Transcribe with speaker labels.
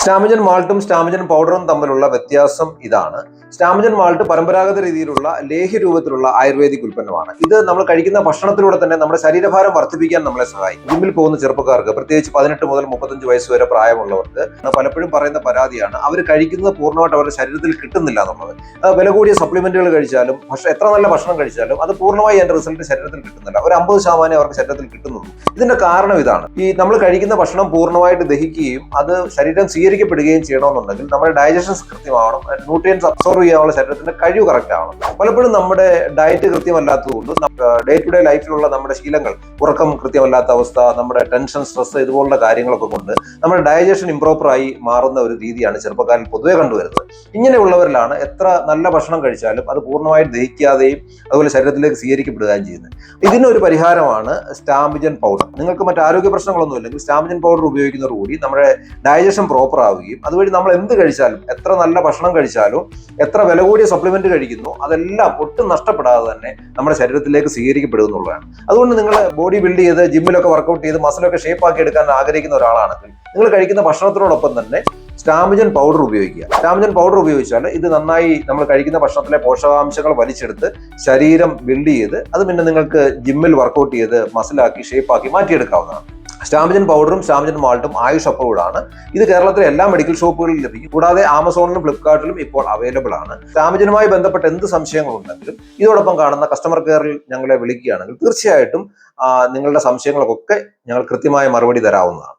Speaker 1: സ്റ്റാമിജൻ മാൾട്ടും സ്റ്റാമജൻ പൗഡറും തമ്മിലുള്ള വ്യത്യാസം ഇതാണ്. സ്റ്റാമജൻ മാൾട്ട് പരമ്പരാഗത രീതിയിലുള്ള ലേഹ്യ രൂപത്തിലുള്ള ആയുർവേദിക് ഉൽപ്പന്നമാണ്. ഇത് നമ്മൾ കഴിക്കുന്ന ഭക്ഷണത്തിലൂടെ തന്നെ നമ്മുടെ ശരീരഭാരം വർദ്ധിപ്പിക്കാൻ നമ്മളെ സഹായിക്കും. ജിമ്മിൽ പോകുന്ന ചെറുപ്പക്കാർക്ക് പ്രത്യേകിച്ച് പതിനെട്ട് മുതൽ മുപ്പത്തഞ്ച് വയസ്സ് വരെ പ്രായമുള്ളവർക്ക് പലപ്പോഴും പറയുന്ന പരാതിയാണ് അവർ കഴിക്കുന്നത് പൂർണമായിട്ട് അവരുടെ ശരീരത്തിൽ കിട്ടുന്നില്ല എന്നുള്ളത്. വില കൂടിയ സപ്ലിമെന്റുകൾ കഴിച്ചാലും ഭക്ഷണം എത്ര നല്ല ഭക്ഷണം കഴിച്ചാലും അത് പൂർണമായി അതിന്റെ റിസൾട്ട് ശരീരത്തിൽ കിട്ടുന്നില്ല. ഒരു അമ്പത് ശതമാനം അവർക്ക് ശരീരത്തിൽ കിട്ടുന്നുള്ളൂ. ഇതിന്റെ കാരണം ഇതാണ്. ഈ നമ്മൾ കഴിക്കുന്ന ഭക്ഷണം പൂർണമായിട്ട് ദഹിക്കുകയും അത് ശരീരം സ്വീകരിക്കപ്പെടുകയും ചെയ്യണമെന്നുണ്ടെങ്കിൽ നമ്മുടെ ഡൈജഷൻ കൃത്യമാവണം. ന്യൂട്രിയൻസ് അബ്സോർവ് ചെയ്യാനുള്ള ശരീരത്തിന്റെ കഴിവ് കറക്റ്റ് ആവണം. പലപ്പോഴും നമ്മുടെ ഡയറ്റ് കൃത്യമല്ലാത്തതുകൊണ്ട് ഡേ ടു ഡേ ലൈഫിലുള്ള നമ്മുടെ ശീലങ്ങൾ ഉറക്കം കൃത്യമല്ലാത്ത അവസ്ഥ നമ്മുടെ ടെൻഷൻ സ്ട്രെസ് ഇതുപോലുള്ള കാര്യങ്ങളൊക്കെ കൊണ്ട് നമ്മുടെ ഡൈജഷൻ ഇംപ്രോപ്പർ ആയി മാറുന്ന ഒരു രീതിയാണ് ചെറുപ്പക്കാരിൽ പൊതുവെ കണ്ടുവരുന്നത്. ഇങ്ങനെയുള്ളവരിലാണ് എത്ര നല്ല ഭക്ഷണം കഴിച്ചാലും അത് പൂർണമായിട്ട് ദഹിക്കാതെയും അതുപോലെ ശരീരത്തിലേക്ക് സ്വീകരിക്കപ്പെടുകയും ചെയ്യുന്നത്. ഇതിനൊരു പരിഹാരമാണ് സ്റ്റാമിജൻ പൗഡർ നിങ്ങൾക്ക് മറ്റ് ആരോഗ്യ പ്രശ്നങ്ങളൊന്നും ഇല്ലെങ്കിൽ സ്റ്റാമിജൻ പൗഡർ ഉപയോഗിക്കുന്നതോടുകൂടി നമ്മുടെ ഡൈജഷൻ പ്രോപ്പർ ആവുകയും അതുവഴി നമ്മൾ എന്ത് കഴിച്ചാലും എത്ര നല്ല ഭക്ഷണം കഴിച്ചാലും എത്ര വില കൂടിയ സപ്ലിമെന്റ് കഴിക്കുന്നു അതെല്ലാം ഒട്ടും നഷ്ടപ്പെടാതെ തന്നെ നമ്മുടെ ശരീരത്തിലേക്ക് സ്വീകരിക്കപ്പെടുന്നുള്ളതാണ് അതുകൊണ്ട് നിങ്ങൾ ബോഡി ബിൽഡ് ചെയ്ത് ജിമ്മിലൊക്കെ വർക്കൗട്ട് ചെയ്ത് മസിലൊക്കെ ഷേപ്പ് ആക്കി എടുക്കാൻ ആഗ്രഹിക്കുന്ന ഒരാളാണെങ്കിൽ നിങ്ങൾ കഴിക്കുന്ന ഭക്ഷണത്തിനോടൊപ്പം തന്നെ സ്റ്റാമിജൻ പൗഡർ ഉപയോഗിക്കുക. സ്റ്റാമിജൻ പൗഡർ ഉപയോഗിച്ചാൽ ഇത് നന്നായി നമ്മൾ കഴിക്കുന്ന ഭക്ഷണത്തിലെ പോഷകാംശങ്ങൾ വലിച്ചെടുത്ത് ശരീരം ബിൽഡ് ചെയ്ത് അത് പിന്നെ നിങ്ങൾക്ക് ജിമ്മിൽ വർക്കൗട്ട് ചെയ്ത് മസിലാക്കി ഷേപ്പാക്കി മാറ്റിയെടുക്കാവുന്നതാണ്. സ്റ്റാമിജൻ പൗഡറും സ്റ്റാമിജൻ മാൾട്ടും ആയുഷ് അപ്രൂവ്ഡാണ് ഇത് കേരളത്തിലെ എല്ലാ മെഡിക്കൽ ഷോപ്പുകളിലും ലഭിക്കും. കൂടാതെ ആമസോണിലും ഫ്ലിപ്കാർട്ടിലും ഇപ്പോൾ അവൈലബിൾ ആണ്. സ്റ്റാമിജനുമായി ബന്ധപ്പെട്ട എന്ത് സംശയങ്ങളുണ്ടെങ്കിലും ഇതോടൊപ്പം കാണുന്ന കസ്റ്റമർ കെയറിൽ ഞങ്ങളെ വിളിക്കുകയാണെങ്കിൽ തീർച്ചയായിട്ടും നിങ്ങളുടെ സംശയങ്ങൾക്കൊക്കെ ഞങ്ങൾ കൃത്യമായ മറുപടി തരാവുന്നതാണ്.